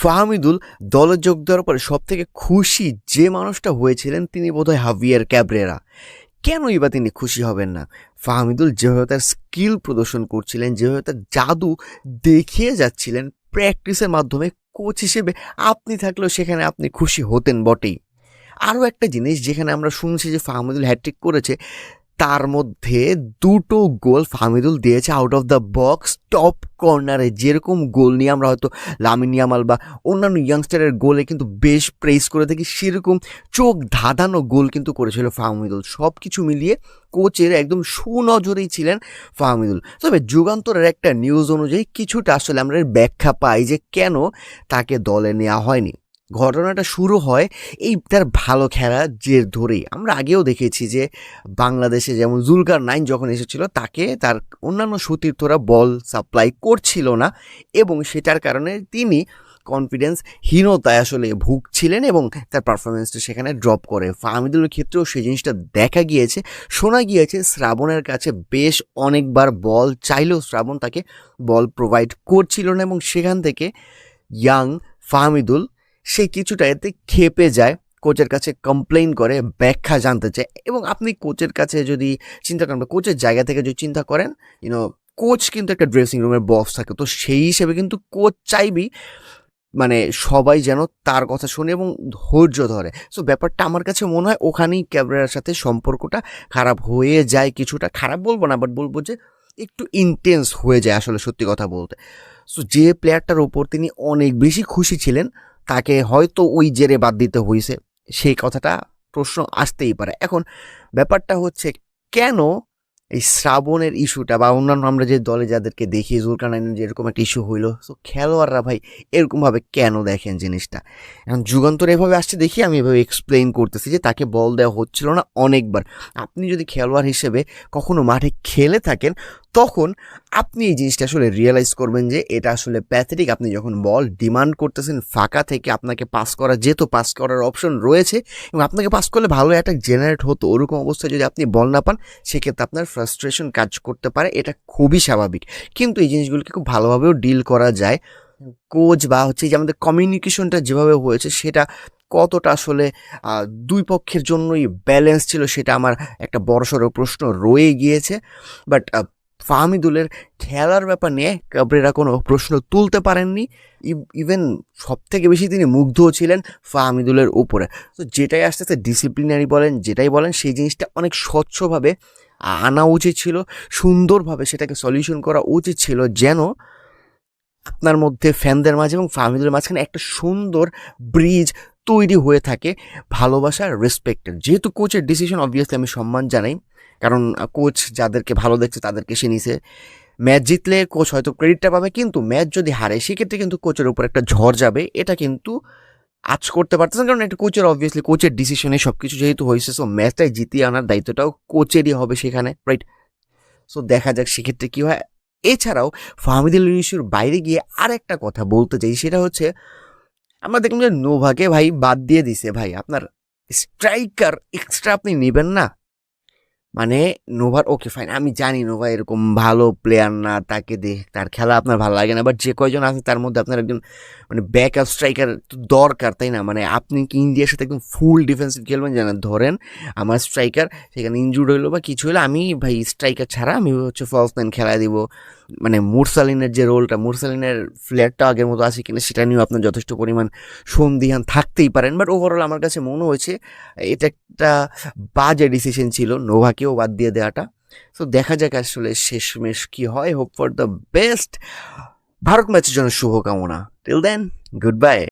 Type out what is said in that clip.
ফাহমিদুল দলে যোগ দেওয়ার পরে সব থেকে খুশি যে মানুষটা হয়েছিলেন তিনি বোধহয় হাভিয়ার ক্যাবরেরা। কেনই বা তিনি খুশি হবেন না? ফাহমিদুল যেভাবে তার স্কিল প্রদর্শন করছিলেন, যেভাবে তার জাদু দেখিয়ে যাচ্ছিলেন, প্র্যাকটিসের মাধ্যমে কোচ হিসেবে আপনি থাকলেও সেখানে আপনি খুশি হতেন বটেই। আরও একটা জিনিস যেখানে আমরা শুনছি যে ফাহমিদুল হ্যাট্রিক করেছে তার মধ্যে দুটো গোল ফাহমিদুল দিয়েছে out of the box top কর্নারে যেরকম গোল নিয়ে আমরা হয়তো লামিন ইয়ামাল বা অন্যান্য ইয়াংস্টারের গোলে কিন্তু বেশ প্রেস করে থাকি, সেরকম চোখ ধাঁধানো গোল কিন্তু করেছিল ফাহমিদুল। সব কিছু মিলিয়ে কোচের একদম সুনজরেই ছিলেন ফাহমিদুল। তবে যুগান্তরের একটা নিউজ অনুযায়ী কিছুটা আসলে আমরা ব্যাখ্যা পাই যে কেন তাকে দলে নেওয়া হয়নি। ঘটনাটা শুরু হয় এই তার ভালো খেলা জের ধরেই। আমরা আগেও দেখেছি যে বাংলাদেশে যেমন জুলকার নাইন যখন এসেছিল, তাকে তার অন্যান্য সতীর্থরা বল সাপ্লাই করছিল না এবং সেটার কারণে তিনি কনফিডেন্স হীনতায় আসলে ভুগছিলেন এবং তার পারফরমেন্সটা সেখানে ড্রপ করে। ফাহমিদুলের ক্ষেত্রেও সেই জিনিসটা দেখা গিয়েছে। শোনা গিয়েছে শ্রাবণের কাছে বেশ অনেকবার বল চাইলেও শ্রাবণ তাকে বল প্রোভাইড করছিল না এবং সেখান থেকে ইয়াং ফাহমিদুল সে কিছুটা এতে খেপে যায়, কোচের কাছে কমপ্লেন করে, ব্যাখ্যা জানতে চায় এবং আপনি কোচের কাছে যদি চিন্তা করেন কোচের জায়গা থেকে যদি চিন্তা করেন ইউনো কোচ কিন্তু একটা ড্রেসিং রুমের বস থাকে। তো সেই হিসেবে কিন্তু কোচ চাইবি মানে সবাই যেন তার কথা শুনে এবং ধৈর্য ধরে। সো ব্যাপারটা আমার কাছে মনে হয় ওখানেই ক্যাবরেরার সাথে সম্পর্কটা খারাপ হয়ে যায় কিছুটা। খারাপ বলব না বাট বলব যে একটু ইন্টেন্স হয়ে যায় আসলে সত্যি কথা বলতে। সো যে প্লেয়ারটার ওপর তিনি অনেক বেশি খুশি ছিলেন তাকে হয়তো ওই জেরে বাদ দিতে হয়েছে সেই কথাটা প্রশ্ন আসতেই পারে। এখন ব্যাপারটা হচ্ছে, কেন এই শ্রাবণের ইস্যুটা বা অন্যান্য আমরা যে দলে যাদেরকে দেখি, জুলকানাইনের যেরকম একটা ইস্যু হইল সো খেলোয়াড়রা ভাই এরকমভাবে কেন দেখেন জিনিসটা? এখন যুগান্তর এভাবে আসছে দেখি, আমি এভাবে এক্সপ্লেইন করতেছি যে তাকে বল দেওয়া হচ্ছিল না অনেকবার। আপনি যদি খেলোয়াড় হিসেবে কখনো মাঠে খেলে থাকেন তখন আপনি এই জিনিসটা আসলে রিয়েলাইজ করবেন যে এটা আসলে প্যাথেটিক আপনি যখন বল ডিমান্ড করতেছেন ফাঁকা থেকে আপনাকে পাস করা যেত পাস করার অপশন রয়েছে এবং আপনাকে পাস করলে ভালো একটা জেনারেট হতো। ওরকম অবস্থায় যদি আপনি বল না পান, সেক্ষেত্রে আপনার ফ্রাস্ট্রেশন কাজ করতে পারে। এটা খুবই স্বাভাবিক। কিন্তু এই জিনিসগুলোকে খুব ভালোভাবেও ডিল করা যায়। কোচ বা হচ্ছে যে আমাদের কমিউনিকেশনটা যেভাবে হয়েছে, সেটা কতটা আসলে দুই পক্ষের জন্যই ব্যালেন্স ছিল, সেটা আমার একটা বড়সড় প্রশ্ন রয়ে গিয়েছে। বাট ফাহমিদুলের খেলার ব্যাপার নিয়ে কাবরেরা কোনো প্রশ্ন তুলতে পারেননি। ইভেন সব থেকে বেশি তিনি মুগ্ধ ছিলেন ফাহমিদুলের উপরে। তো যেটাই আস্তে আস্তে ডিসিপ্লিনারি বলেন, যেটাই বলেন, সেই জিনিসটা অনেক স্বচ্ছভাবে আনা উচিত ছিল, সুন্দরভাবে সেটাকে সলিউশন করা উচিত ছিল যেন আপনার মধ্যে ফ্যানদের মাঝে এবং ফাহমিদুলের মাঝখানে একটা সুন্দর ব্রিজ তৈরি হয়ে থাকে ভালোবাসার রেসপেক্টের যেহেতু কোচের ডিসিশন অবভিয়াসলি আমি সম্মান জানাই কারণ কোচ যাদেরকে ভালো দেখছে তাদেরকে সে নিছে। ম্যাচ জিতলে কোচ হয়তো ক্রেডিটটা পাবে, কিন্তু ম্যাচ যদি হারে, সেক্ষেত্রে কিন্তু কোচের উপর একটা ঝড় যাবে। এটা কিন্তু আজ করতে পারতেছেন, কারণ একটা কোচের অবভিয়াসলি কোচের ডিসিশনে সব কিছু যেহেতু হয়েছে সো ম্যাচটাই জিতিয়ে আনার দায়িত্বটাও কোচেরই হবে সেখানে রাইট সো দেখা যাক সেক্ষেত্রে কী হয়। এছাড়াও ফাহমিদুল ইউনিসুর বাইরে গিয়ে আর একটা কথা বলতে চাই, সেটা হচ্ছে, আমরা দেখলাম যে নোভাকে ভাই বাদ দিয়ে দিছে ভাই। আপনার স্ট্রাইকার এক্সট্রা আপনি নেবেন না। মানে নোভার, ওকে ফাইন আমি জানি নোভা এরকম ভালো প্লেয়ার না, তাকে দেখ, তার খেলা আপনার ভালো লাগে না বাট যে কয়জন আছে তার মধ্যে আপনার একজন মানে ব্যাক আপ স্ট্রাইকার দরকার, তাই না? মানে আপনি কি ইন্ডিয়ার সাথে একদম ফুল ডিফেন্সিভ খেলবেন? জানেন, ধরেন আমার স্ট্রাইকার সেখানে ইনজুর্ড হইল বা কিছু হলো আমি ভাই স্ট্রাইকার ছাড়া আমি হচ্ছে ফলস নাইন খেলা দিব। মানে মুরসালিনের যে রোলটা মুরসালিনের ফ্ল্যাটটা আগের মতো আছে কিনা সেটা নিয়েও আপনার যথেষ্ট পরিমাণ সন্দিহান থাকতেই পারেন। বাট ওভারঅল আমার কাছে মনে হয়েছে, এটা একটা বাজে ডিসিশন ছিল নোভাকেও বাদ দিয়ে দেওয়াটা। সো দেখা যাক আসলে শেষমেশ কী হয়। Hope for the best Bharat ম্যাচের জন্য শুভকামনা। Till then good bye